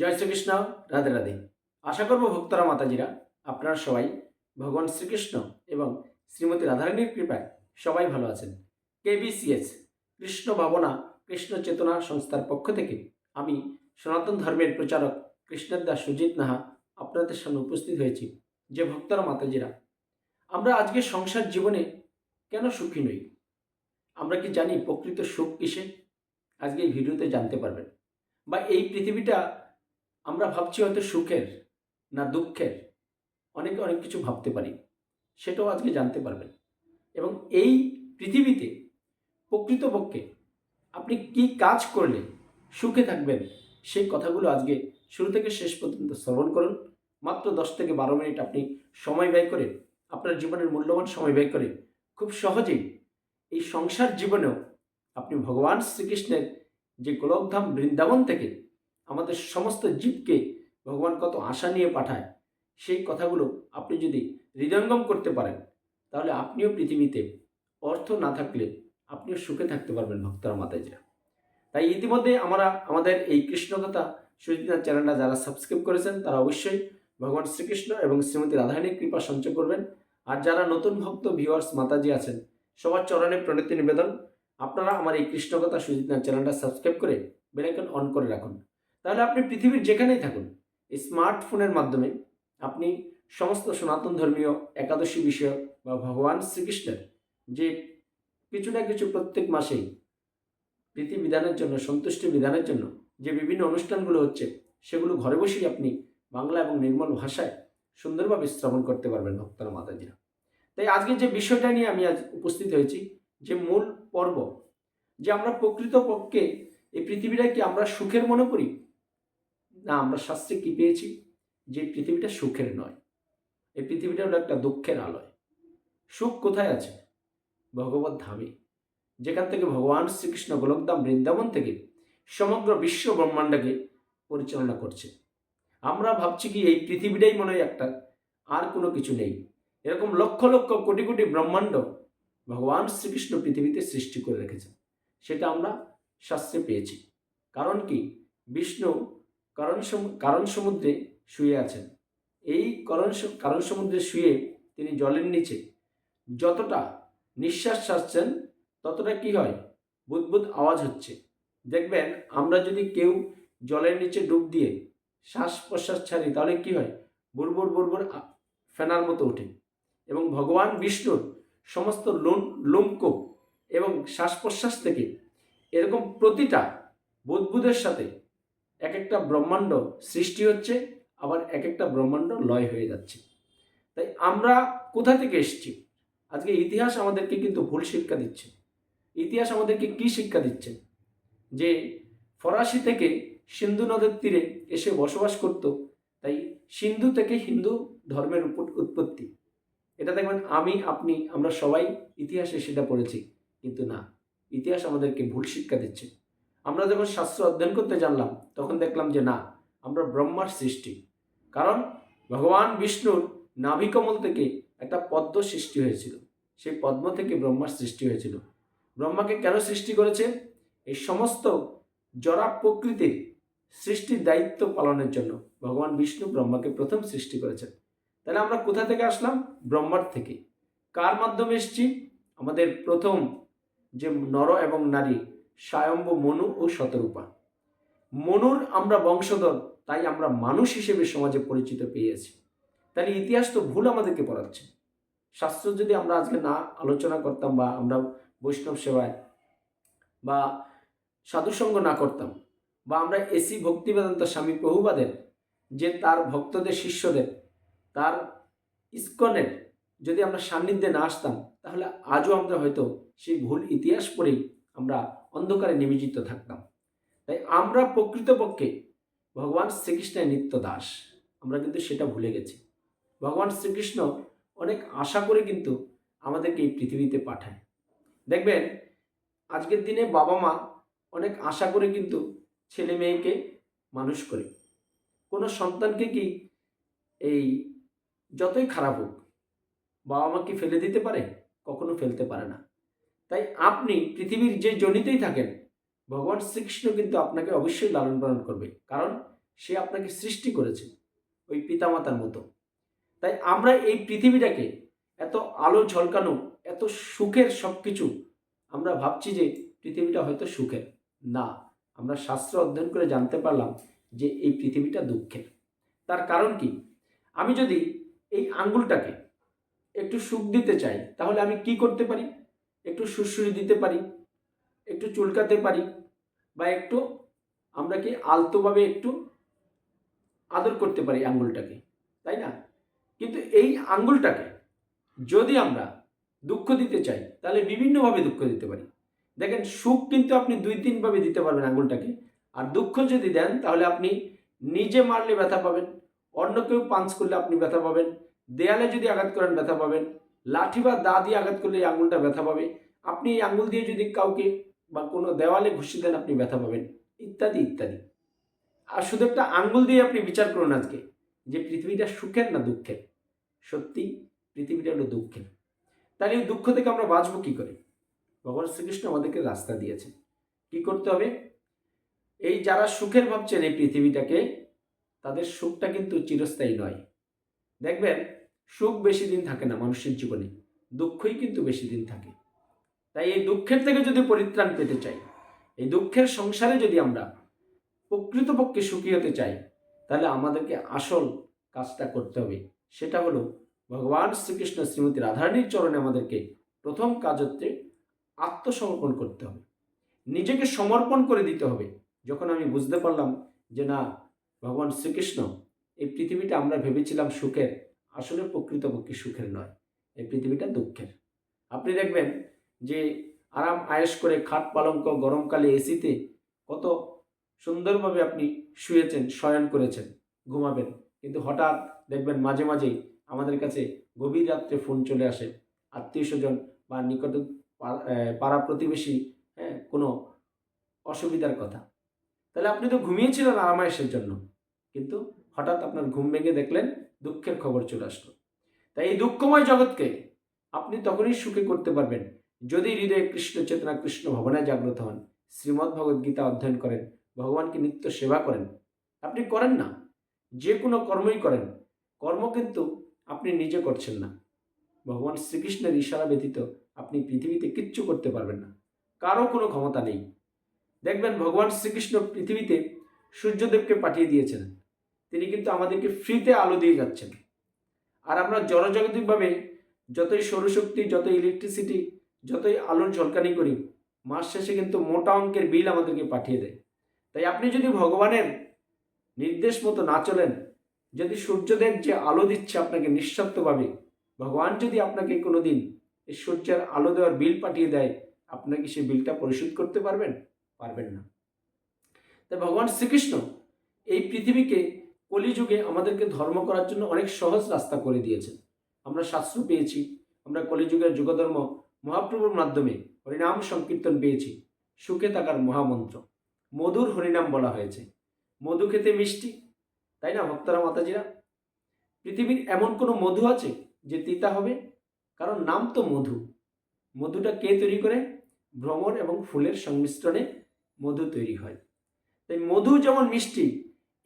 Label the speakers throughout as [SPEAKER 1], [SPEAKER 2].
[SPEAKER 1] জয় শ্রীকৃষ্ণ রাধে রাধে আশা করব ভক্তরা মাতাজিরা আপনারা সবাই ভগবান শ্রীকৃষ্ণ এবং শ্রীমতী রাধারানীর কৃপায় সবাই ভালো আছেন কেবিসিএস কৃষ্ণ ভাবনা কৃষ্ণ চেতনা সংস্থার পক্ষ থেকে আমি সনাতন ধর্মের প্রচারক কৃষ্ণের দাস সুজিত নাহা আপনাদের সামনে উপস্থিত হয়েছি যে ভক্তরা মাতাজিরা আমরা আজকে সংসার জীবনে কেন সুখী নই আমরা কি জানি প্রকৃত সুখ কিসে আজকে এই ভিডিওতে জানতে পারবেন বা এই পৃথিবীটা আমরা ভাবছি হয়তো সুখের না দুঃখের অনেক অনেক কিছু ভাবতে পারি সেটাও আজকে জানতে পারবেন এবং এই পৃথিবীতে প্রকৃতপক্ষে আপনি কি কাজ করলে সুখে থাকবেন সেই কথাগুলো আজকে শুরু থেকে শেষ পর্যন্ত শ্রবণ করুন মাত্র দশ থেকে বারো মিনিট আপনি সময় ব্যয় করে আপনার জীবনের মূল্যবান সময় ব্যয় করে খুব সহজেই এই সংসার জীবনেও আপনি ভগবান শ্রীকৃষ্ণের যে গোলকধাম বৃন্দাবন থেকে আমাদের সমস্ত জীবকে ভগবান কত আশা নিয়ে পাঠায় সেই কথাগুলো আপনি যদি হৃদয়ঙ্গম করতে পারেন তাহলে আপনিও পৃথিবীতে অর্থ না থাকলে আপনিও সুখে থাকতে পারবেন ভক্তরা মাতাজিরা তাই ইতিমধ্যে আমরা আমাদের এই কৃষ্ণকথা সুচিতার চ্যানেলটা যারা সাবস্ক্রাইব করেছেন তারা অবশ্যই ভগবান শ্রীকৃষ্ণ এবং শ্রীমতী রাধারানীর কৃপা সঞ্চয় করবেন আর যারা নতুন ভক্ত ভিউয়ার্স মাতাজি আছেন সবার চরণে প্রণতি নিবেদন আপনারা আমার এই কৃষ্ণকথা সুচিতার চ্যানেলটা সাবস্ক্রাইব করে বেলাইকন অন করে রাখুন তাহলে আপনি পৃথিবীর যেখানেই থাকুন এই স্মার্টফোনের মাধ্যমে আপনি সমস্ত সনাতন ধর্মীয় একাদশী বিষয়ক বা ভগবান শ্রীকৃষ্ণের যে কিছু না কিছু প্রত্যেক মাসেই প্রীতি বিধানের জন্য সন্তুষ্টি বিধানের জন্য যে বিভিন্ন অনুষ্ঠানগুলো হচ্ছে সেগুলো ঘরে বসেই আপনি বাংলা এবং নির্মল ভাষায় সুন্দরভাবে শ্রবণ করতে পারবেন ভক্তরা মাতাজিরা তাই আজকে যে বিষয়টা নিয়ে আমি আজ উপস্থিত হয়েছি যে মূল পর্ব যে আমরা প্রকৃতপক্ষে এই পৃথিবীটাকে আমরা সুখের মনে করি না আমরা শাস্ত্রে কি পেয়েছি যে পৃথিবীটা সুখের নয় এই পৃথিবীটা হলো একটা দুঃখের আলয় সুখ কোথায় আছে ভগবত ধামে যেখান থেকে ভগবান শ্রীকৃষ্ণ গোলকধাম বৃন্দাবন থেকে সমগ্র বিশ্ব ব্রহ্মাণ্ডকে পরিচালনা করছে আমরা ভাবছি কি এই পৃথিবীটাই মনে হয় একটা আর কোনো কিছু নেই এরকম লক্ষ লক্ষ কোটি কোটি ব্রহ্মাণ্ড ভগবান শ্রীকৃষ্ণ পৃথিবীতে সৃষ্টি করে রেখেছেন সেটা আমরা শাস্ত্রে পেয়েছি কারণ কি বিষ্ণু কারণ কারণ সমুদ্রে শুয়ে আছেন এই করণ কারণ সমুদ্রে শুয়ে তিনি জলের নিচে যতটা নিঃশ্বাস ছাড়ছেন ততটা কি হয় বুদবুদ আওয়াজ হচ্ছে দেখবেন আমরা যদি কেউ জলের নিচে ডুব দিয়ে শ্বাস প্রশ্বাস ছাড়ি তাহলে কি হয় বুড়বুড় বুড়বুড় ফেনার মতো ওঠে এবং ভগবান বিষ্ণুর সমস্ত লোম লোমক এবং শ্বাস প্রশ্বাস থেকে এরকম প্রতিটা বুদবুদের সাথে এক একটা ব্রহ্মাণ্ড সৃষ্টি হচ্ছে আবার এক একটা ব্রহ্মাণ্ড লয় হয়ে যাচ্ছে তাই আমরা কোথা থেকে এসছি আজকে ইতিহাস আমাদেরকে কিন্তু ভুল শিক্ষা দিচ্ছে ইতিহাস আমাদেরকে কি শিক্ষা দিচ্ছে যে ফরাসি থেকে সিন্ধু নদের তীরে এসে বসবাস করত তাই সিন্ধু থেকে হিন্দু ধর্মের উপর উৎপত্তি এটা দেখবেন আমি আপনি আমরা সবাই ইতিহাসে সেটা পড়েছি কিন্তু না ইতিহাস আমাদেরকে ভুল শিক্ষা দিচ্ছে আমরা যখন শাস্ত্র অধ্যয়ন করতে জানলাম তখন দেখলাম যে না আমরা ব্রহ্মার সৃষ্টি কারণ ভগবান বিষ্ণুর নাভিকমল থেকে একটা পদ্ম সৃষ্টি হয়েছিল সেই পদ্ম থেকে ব্রহ্মার সৃষ্টি হয়েছিল ব্রহ্মাকে কেন সৃষ্টি করেছে এই সমস্ত জরা প্রকৃতির সৃষ্টির দায়িত্ব পালনের জন্য ভগবান বিষ্ণু ব্রহ্মাকে প্রথম সৃষ্টি করেছেন তাহলে আমরা কোথা থেকে আসলাম ব্রহ্মার থেকে কার মাধ্যমে এসছি আমাদের প্রথম যে নর এবং নারী স্বয়ম্ভ মনু ও শতরূপা মনুর আমরা বংশধর তাই আমরা মানুষ হিসেবে সমাজে পরিচিত পেয়েছি তাহলে ইতিহাস তো ভুল আমাদেরকে পড়াচ্ছে শাস্ত্র যদি আমরা আজকে না আলোচনা করতাম বা আমরা বৈষ্ণব সেবায় বা সাধুসঙ্গ না করতাম বা আমরা এসি ভক্তিবেদান্ত স্বামী প্রভুবাদের যে তার ভক্তদের শিষ্যদের তার ইস্কনের যদি আমরা সান্নিধ্যে না আসতাম তাহলে আজও আমরা হয়তো সেই ভুল ইতিহাস পড়েই আমরা অন্ধকারে নিমজ্জিত থাকতাম তাই আমরা প্রকৃতপক্ষে ভগবান শ্রীকৃষ্ণের নিত্য দাস আমরা কিন্তু সেটা ভুলে গেছি ভগবান শ্রীকৃষ্ণ অনেক আশা করে কিন্তু আমাদেরকে এই পৃথিবীতে পাঠায় দেখবেন আজকের দিনে বাবা মা অনেক আশা করে কিন্তু ছেলে মেয়েকে মানুষ করে কোনো সন্তানকে কি এই যতই খারাপ হোক বাবা মা কি ফেলে দিতে পারে কখনো ফেলতে পারে না তাই আপনি পৃথিবীর যে জনিতেই থাকেন ভগবান শ্রীকৃষ্ণ কিন্তু আপনাকে অবশ্যই লালন পালন করবে কারণ সে আপনাকে সৃষ্টি করেছে ওই পিতামাতার মতো তাই আমরা এই পৃথিবীটাকে এত আলো ঝলকানো এত সুখের সব কিছু আমরা ভাবছি যে পৃথিবীটা হয়তো সুখের না আমরা শাস্ত্র অধ্যয়ন করে জানতে পারলাম যে এই পৃথিবীটা দুঃখের তার কারণ কি আমি যদি এই আঙ্গুলটাকে একটু সুখ দিতে চাই তাহলে আমি কি করতে পারি একটু সুশ্রী দিতে পারি একটু চুলকাতে পারি বা একটু আমরা কি আলতোভাবে একটু আদর করতে পারি আঙ্গুলটাকে তাই না কিন্তু এই আঙ্গুলটাকে যদি আমরা দুঃখ দিতে চাই তাহলে বিভিন্নভাবে দুঃখ দিতে পারি দেখেন সুখ কিন্তু আপনি দুই তিনভাবে দিতে পারবেন আঙ্গুলটাকে আর দুঃখ যদি দেন তাহলে আপনি নিজে মারলে ব্যথা পাবেন অন্য কেউ পাঞ্চ করলে আপনি ব্যথা পাবেন দেয়ালে যদি আঘাত করেন ব্যথা পাবেন লাঠি বা দা দিয়ে আঘাত করলে এই আঙুলটা ব্যথা পাবে আপনি এই আঙুল দিয়ে যদি কাউকে বা কোনো দেওয়ালে ঘুষি দেন আপনি ব্যথা পাবেন ইত্যাদি ইত্যাদি আর শুধু একটা আঙ্গুল দিয়ে আপনি বিচার করুন আজকে যে পৃথিবীটা সুখের না দুঃখের সত্যি পৃথিবীটা হলো দুঃখের তাহলে এই দুঃখ থেকে আমরা বাঁচবো কী করে ভগবান শ্রীকৃষ্ণ আমাদেরকে রাস্তা দিয়েছেন কি করতে হবে এই যারা সুখের ভাবছেন এই পৃথিবীটাকে তাদের সুখটা কিন্তু চিরস্থায়ী নয় দেখবেন সুখ বেশি দিন থাকে না মানুষের জীবনে দুঃখই কিন্তু বেশি দিন থাকে তাই এই দুঃখের থেকে যদি পরিত্রাণ পেতে চাই এই দুঃখের সংসারে যদি আমরা প্রকৃতপক্ষে সুখী হতে চাই তাহলে আমাদেরকে আসল কাজটা করতে হবে সেটা হলো ভগবান শ্রীকৃষ্ণ শ্রীমতী রাধারণীর চরণে আমাদেরকে প্রথম কাজ হচ্ছে আত্মসমর্পণ করতে হবে নিজেকে সমর্পণ করে দিতে হবে যখন আমি বুঝতে পারলাম যে না ভগবান শ্রীকৃষ্ণ এই পৃথিবীটা আমরা ভেবেছিলাম সুখের আসলে প্রকৃতপক্ষে সুখের নয় এই পৃথিবীটা দুঃখের আপনি দেখবেন যে আরাম আয়েস করে খাট পালঙ্ক গরমকালে এসিতে কত সুন্দরভাবে আপনি শুয়েছেন শয়ন করেছেন ঘুমাবেন কিন্তু হঠাৎ দেখবেন মাঝে মাঝেই আমাদের কাছে গভীর রাত্রে ফোন চলে আসে আত্মীয় স্বজন বা নিকট পাড়া প্রতিবেশী হ্যাঁ কোনো অসুবিধার কথা তাহলে আপনি তো ঘুমিয়েছিলেন আরামায়েশের জন্য কিন্তু হঠাৎ আপনার ঘুম ভেঙে দেখলেন দুঃখের খবর চলে আসলো তাই এই দুঃখময় জগৎকে আপনি তখনই সুখে করতে পারবেন যদি হৃদয়ে কৃষ্ণ চেতনা কৃষ্ণ ভবনে জাগ্রত হন শ্রীমদ ভগবদ গীতা অধ্যয়ন করেন ভগবানকে নিত্য সেবা করেন আপনি করেন না যে কোনো কর্মই করেন কর্ম কিন্তু আপনি নিজে করছেন না ভগবান শ্রীকৃষ্ণের ইশারা ব্যতীত আপনি পৃথিবীতে কিচ্ছু করতে পারবেন না কারো কোনো ক্ষমতা নেই দেখবেন ভগবান শ্রীকৃষ্ণ পৃথিবীতে সূর্যদেবকে পাঠিয়ে দিয়েছেন তিনি কিন্তু আমাদেরকে ফ্রিতে আলো দিয়ে যাচ্ছেন আর আমরা জনজাগতিকভাবে যতই সৌরশক্তি যতই ইলেকট্রিসিটি যতই আলোর ঝলকানি করি মাস শেষে কিন্তু মোটা অঙ্কের বিল আমাদেরকে পাঠিয়ে দেয় তাই আপনি যদি ভগবানের নির্দেশ মতো না চলেন যদি সূর্যদেব যে আলো দিচ্ছে আপনাকে নিঃস্বার্থভাবে ভগবান যদি আপনাকে কোনো দিন এই সূর্যের আলো দেওয়ার বিল পাঠিয়ে দেয় আপনাকে সেই বিলটা পরিশোধ করতে পারবেন পারবেন না তাই ভগবান শ্রীকৃষ্ণ এই পৃথিবীকে কলিযুগে আমাদেরকে ধর্ম করার জন্য অনেক সহজ রাস্তা করে দিয়েছেন আমরা শাস্ত্র পেয়েছি আমরা কলিযুগের যুগধর্ম মহাপ্রভুর মাধ্যমে হরিনাম সংকীর্তন পেয়েছি সুখে থাকার মহামন্ত্র মধুর হরিনাম বলা হয়েছে মধু খেতে মিষ্টি তাই না ভক্তরা মাতাজিরা পৃথিবীর এমন কোনো মধু আছে যে তিতা হবে কারণ নাম তো মধু মধুটা কে তৈরি করে ভ্রমণ এবং ফুলের সংমিশ্রণে মধু তৈরি হয় তাই মধু যেমন মিষ্টি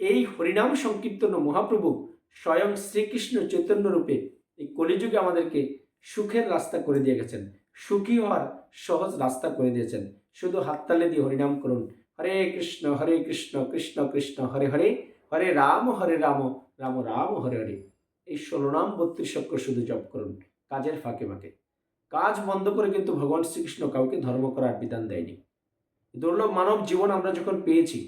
[SPEAKER 1] এই হরিনাম সংকীর্তন মহাপ্রভু স্বয়ং শ্রীকৃষ্ণ চৈতন্য রূপে এই কলিযুগে আমাদেরকে সুখের রাস্তা করে দিয়ে গেছেন সুখী হওয়ার সহজ রাস্তা করে দিয়েছেন শুধু হাততালে দিয়ে হরিনাম করুন হরে কৃষ্ণ হরে কৃষ্ণ কৃষ্ণ কৃষ্ণ হরে হরে হরে রাম হরে রাম রাম রাম হরে হরে এই ষোলনাম বত্রিশ অক্ষর শুধু জপ করুন কাজের ফাঁকে ফাঁকে কাজ বন্ধ করে কিন্তু ভগবান শ্রীকৃষ্ণ কাউকে ধর্ম করার বিধান দেয়নি দুর্লভ মানব জীবন আমরা যখন পেয়েছি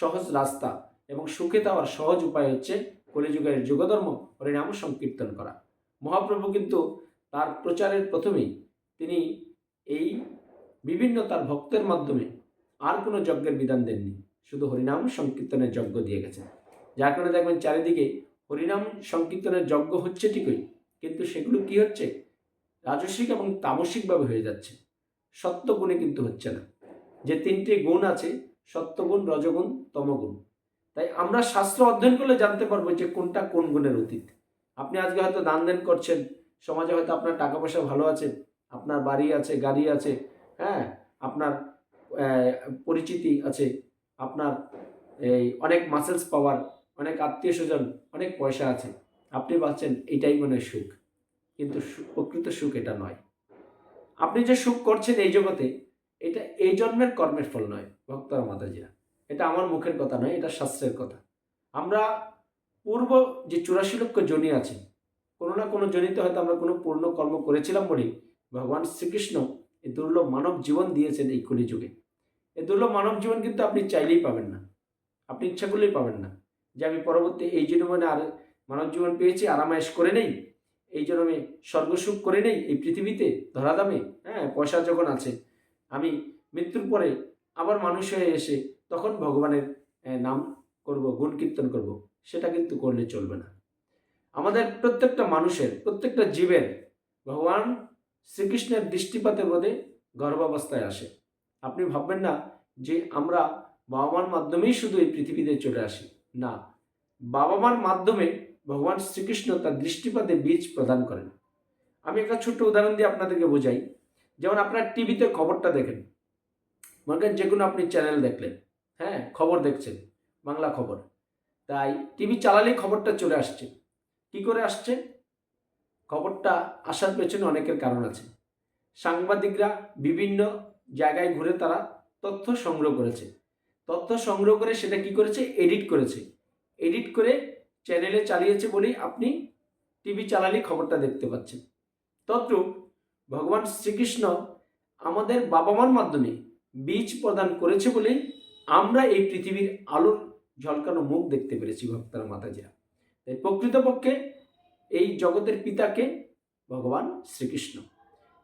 [SPEAKER 1] সহজ রাস্তা এবং সুখে তাওয়ার সহজ উপায় হচ্ছে কলিযুগের যুগধর্ম হরিনাম সংকীর্তন করা মহাপ্রভু কিন্তু তার প্রচারের প্রথমেই তিনি এই বিভিন্ন তার ভক্তের মাধ্যমে আর কোনো যজ্ঞের বিধান দেননি শুধু হরিনাম সংকীর্তনের যজ্ঞ দিয়ে গেছেন যার কারণে দেখবেন চারিদিকে হরিনাম সংকীর্তনের যজ্ঞ হচ্ছে ঠিকই কিন্তু সেগুলো কি হচ্ছে রাজসিক এবং তামসিকভাবে হয়ে যাচ্ছে সত্য গুণে কিন্তু হচ্ছে না যে তিনটি গুণ আছে সত্যগুণ রজগুণ তমগুণ তাই আমরা শাস্ত্র অধ্যয়ন করলে জানতে পারবো যে কোনটা কোন গুণের অতীত আপনি আজকে হয়তো দান দেন করছেন সমাজে হয়তো আপনার টাকা পয়সা ভালো আছে আপনার বাড়ি আছে গাড়ি আছে হ্যাঁ আপনার পরিচিতি আছে আপনার এই অনেক মাসেলস পাওয়ার অনেক আত্মীয় স্বজন অনেক পয়সা আছে আপনি ভাবছেন এটাই মনে সুখ কিন্তু প্রকৃত সুখ এটা নয় আপনি যে সুখ করছেন এই জগতে এটা এই জন্মের কর্মের ফল নয় ভক্তরা মাতাজিরা এটা আমার মুখের কথা নয় এটা শাস্ত্রের কথা আমরা পূর্ব যে চুরাশি লক্ষ জনি আছে কোনো না কোনো জনিতে হয়তো আমরা কোনো পূর্ণ কর্ম করেছিলাম বলে ভগবান শ্রীকৃষ্ণ এই দুর্লভ মানব জীবন দিয়েছেন এই কলিযুগে এই দুর্লভ মানব জীবন কিন্তু আপনি চাইলেই পাবেন না আপনি ইচ্ছা করলেই পাবেন না যে আমি পরবর্তী এই জীবনে আর মানব জীবন পেয়েছি আরামায়েশ করে নেই এই জন্মে স্বর্গসুখ করে নেই এই পৃথিবীতে ধরাধামে হ্যাঁ পয়সা যখন আছে আমি মৃত্যুর পরে আবার মানুষ হয়ে এসে তখন ভগবানের নাম করব গুণ কীর্তন করব সেটা কিন্তু করলে চলবে না আমাদের প্রত্যেকটা মানুষের প্রত্যেকটা জীবের ভগবান শ্রীকৃষ্ণের দৃষ্টিপাতে বোধে গর্ভাবস্থায় আসে আপনি ভাববেন না যে আমরা বাবা মার মাধ্যমেই শুধু এই পৃথিবীতে চলে আসি না বাবা মার মাধ্যমে ভগবান শ্রীকৃষ্ণ তার দৃষ্টিপাতে বীজ প্রদান করেন আমি একটা ছোট্ট উদাহরণ দিয়ে আপনাদেরকে বোঝাই যেমন আপনার টিভিতে খবরটা দেখেন মনে করেন যে কোনো আপনি চ্যানেল দেখলেন হ্যাঁ খবর দেখছেন বাংলা খবর তাই টিভি চালালেই খবরটা চলে আসছে কি করে আসছে খবরটা আসার পেছনে অনেকের কারণ আছে সাংবাদিকরা বিভিন্ন জায়গায় ঘুরে তারা তথ্য সংগ্রহ করেছে তথ্য সংগ্রহ করে সেটা কি করেছে এডিট করেছে এডিট করে চ্যানেলে চালিয়েছে বলেই আপনি টিভি চালালেই খবরটা দেখতে পাচ্ছেন তদ্রূপ ভগবান শ্রীকৃষ্ণ আমাদের বাবা মার মাধ্যমে বীজ প্রদান করেছে বলেই আমরা এই পৃথিবীর আলোর ঝলকানো মুখ দেখতে পেরেছি ভক্তরা মাতাজিরা তাই প্রকৃতপক্ষে এই জগতের পিতাকে ভগবান শ্রীকৃষ্ণ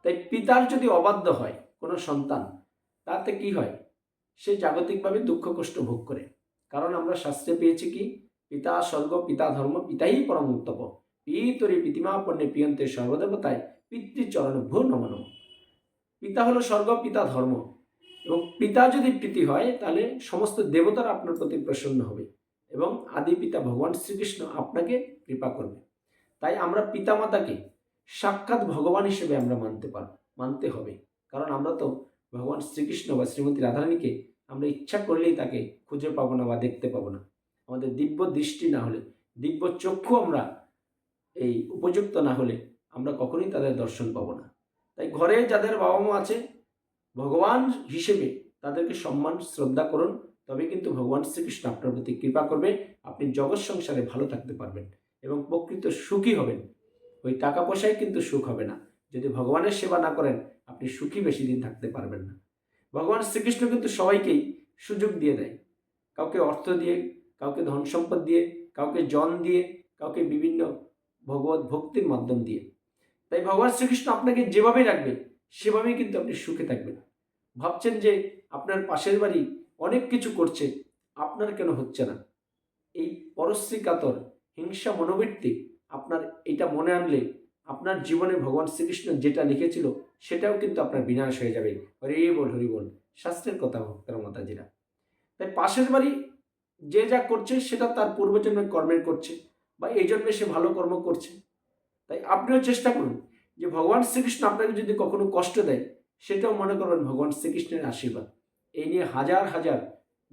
[SPEAKER 1] তাই পিতার যদি অবাধ্য হয় কোনো সন্তান তাতে কি হয় সে জাগতিকভাবে দুঃখ কষ্ট ভোগ করে কারণ আমরা শাস্ত্রে পেয়েছি কি পিতা স্বর্গ পিতা ধর্ম পিতাই পরম উত্তপ পিতরে পিতিমা পণ্যে পিয়ন্তে সর্বদেবতায় পিতৃচরণ ভূ নমন পিতা হলো স্বর্গ পিতা ধর্ম এবং পিতা যদি প্রীতি হয় তাহলে সমস্ত দেবতারা আপনার প্রতি প্রসন্ন হবে এবং আদি পিতা ভগবান শ্রীকৃষ্ণ আপনাকে কৃপা করবে তাই আমরা পিতামাতাকে সাক্ষাৎ ভগবান হিসেবে আমরা মানতে পার মানতে হবে কারণ আমরা তো ভগবান শ্রীকৃষ্ণ বা শ্রীমতী রাধারানীকে আমরা ইচ্ছা করলেই তাকে খুঁজে পাবো না বা দেখতে পাবো না আমাদের দিব্য দৃষ্টি না হলে দিব্য চক্ষু আমরা এই উপযুক্ত না হলে আমরা কখনোই তাদের দর্শন পাবো না তাই ঘরে যাদের বাবা মা আছে ভগবান হিসেবে তাদেরকে সম্মান শ্রদ্ধা করুন তবে কিন্তু ভগবান শ্রীকৃষ্ণ আপনার প্রতি কৃপা করবে আপনি জগৎ সংসারে ভালো থাকতে পারবেন এবং প্রকৃত সুখী হবেন ওই টাকা পয়সায় কিন্তু সুখ হবে না যদি ভগবানের সেবা না করেন আপনি সুখী বেশি দিন থাকতে পারবেন না ভগবান শ্রীকৃষ্ণ কিন্তু সবাইকেই সুযোগ দিয়ে দেয় কাউকে অর্থ দিয়ে কাউকে ধন সম্পদ দিয়ে কাউকে জন দিয়ে কাউকে বিভিন্ন ভগবত ভক্তির মাধ্যম দিয়ে তাই ভগবান শ্রীকৃষ্ণ আপনাকে যেভাবেই রাখবে সেভাবেই কিন্তু আপনি সুখে থাকবেন ভাবছেন যে আপনার পাশের বাড়ি অনেক কিছু করছে আপনার কেন হচ্ছে না এই পরশ্রী কাতর হিংসা মনোবৃত্তি আপনার এটা মনে আনলে আপনার জীবনে ভগবান শ্রীকৃষ্ণ যেটা লিখেছিল সেটাও কিন্তু আপনার বিনাশ হয়ে যাবে হরে বল হরি বল শাস্ত্রের কথা মাতা মাতাজিরা তাই পাশের বাড়ি যে যা করছে সেটা তার পূর্বজন্মের কর্মের করছে বা এই জন্মে সে ভালো কর্ম করছে তাই আপনিও চেষ্টা করুন যে ভগবান শ্রীকৃষ্ণ আপনাকে যদি কখনো কষ্ট দেয় সেটাও মনে করবেন ভগবান শ্রীকৃষ্ণের আশীর্বাদ এই নিয়ে হাজার হাজার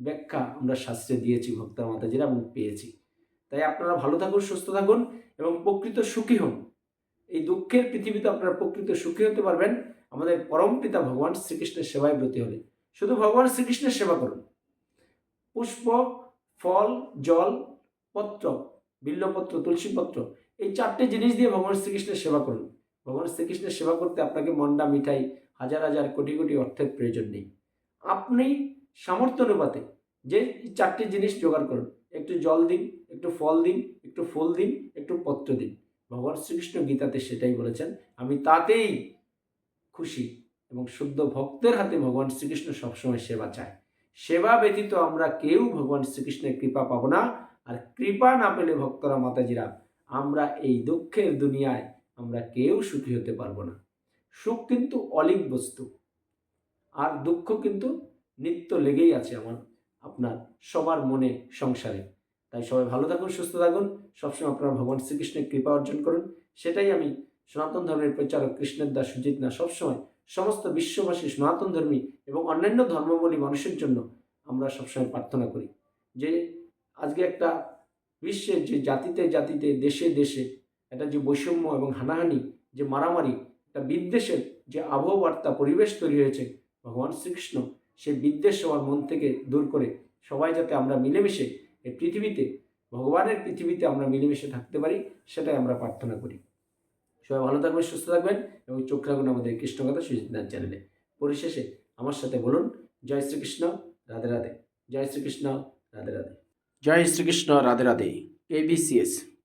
[SPEAKER 1] ব্যাখ্যা আমরা শাস্ত্রে দিয়েছি ভক্তা মাতাজিরা এবং পেয়েছি তাই আপনারা ভালো থাকুন সুস্থ থাকুন এবং প্রকৃত সুখী হন এই দুঃখের পৃথিবীতে আপনারা প্রকৃত সুখী হতে পারবেন আমাদের পরম পিতা ভগবান শ্রীকৃষ্ণের সেবায় ব্রতী হলে শুধু ভগবান শ্রীকৃষ্ণের সেবা করুন পুষ্প ফল জল পত্র বিল্লপত্র তুলসীপত্র এই চারটে জিনিস দিয়ে ভগবান শ্রীকৃষ্ণের সেবা করুন ভগবান শ্রীকৃষ্ণের সেবা করতে আপনাকে মন্ডা মিঠাই হাজার হাজার কোটি কোটি অর্থের প্রয়োজন নেই আপনি সামর্থ্য অনুপাতে যে চারটি জিনিস জোগাড় করুন একটু জল দিন একটু ফল দিন একটু ফুল দিন একটু পত্র দিন ভগবান শ্রীকৃষ্ণ গীতাতে সেটাই বলেছেন আমি তাতেই খুশি এবং শুদ্ধ ভক্তের হাতে ভগবান শ্রীকৃষ্ণ সবসময় সেবা চায় সেবা ব্যতীত আমরা কেউ ভগবান শ্রীকৃষ্ণের কৃপা পাবো না আর কৃপা না পেলে ভক্তরা মাতাজিরা আমরা এই দুঃখের দুনিয়ায় আমরা কেউ সুখী হতে পারবো না সুখ কিন্তু অলিক বস্তু আর দুঃখ কিন্তু নিত্য লেগেই আছে আমার আপনার সবার মনে সংসারে তাই সবাই ভালো থাকুন সুস্থ থাকুন সবসময় আপনার ভগবান শ্রীকৃষ্ণের কৃপা অর্জন করুন সেটাই আমি সনাতন ধর্মের প্রচারক কৃষ্ণের দাস সুজিত না সবসময় সমস্ত বিশ্ববাসী সনাতন ধর্মী এবং অন্যান্য ধর্মবলী মানুষের জন্য আমরা সবসময় প্রার্থনা করি যে আজকে একটা বিশ্বের যে জাতিতে জাতিতে দেশে দেশে এটা যে বৈষম্য এবং হানাহানি যে মারামারি একটা বিদ্বেষের যে আবহবার্তা পরিবেশ তৈরি হয়েছে ভগবান শ্রীকৃষ্ণ সেই বিদ্বেষ সবার মন থেকে দূর করে সবাই যাতে আমরা মিলেমিশে এই পৃথিবীতে ভগবানের পৃথিবীতে আমরা মিলেমিশে থাকতে পারি সেটাই আমরা প্রার্থনা করি সবাই ভালো থাকবেন সুস্থ থাকবেন এবং চোখ রাখুন আমাদের কৃষ্ণকথা সুচিন্তার চ্যানেলে পরিশেষে আমার সাথে বলুন জয় শ্রীকৃষ্ণ রাধে রাধে জয় শ্রীকৃষ্ণ রাধে রাধে
[SPEAKER 2] জয় শ্রীকৃষ্ণ রাধে রাধে কেবিসিএস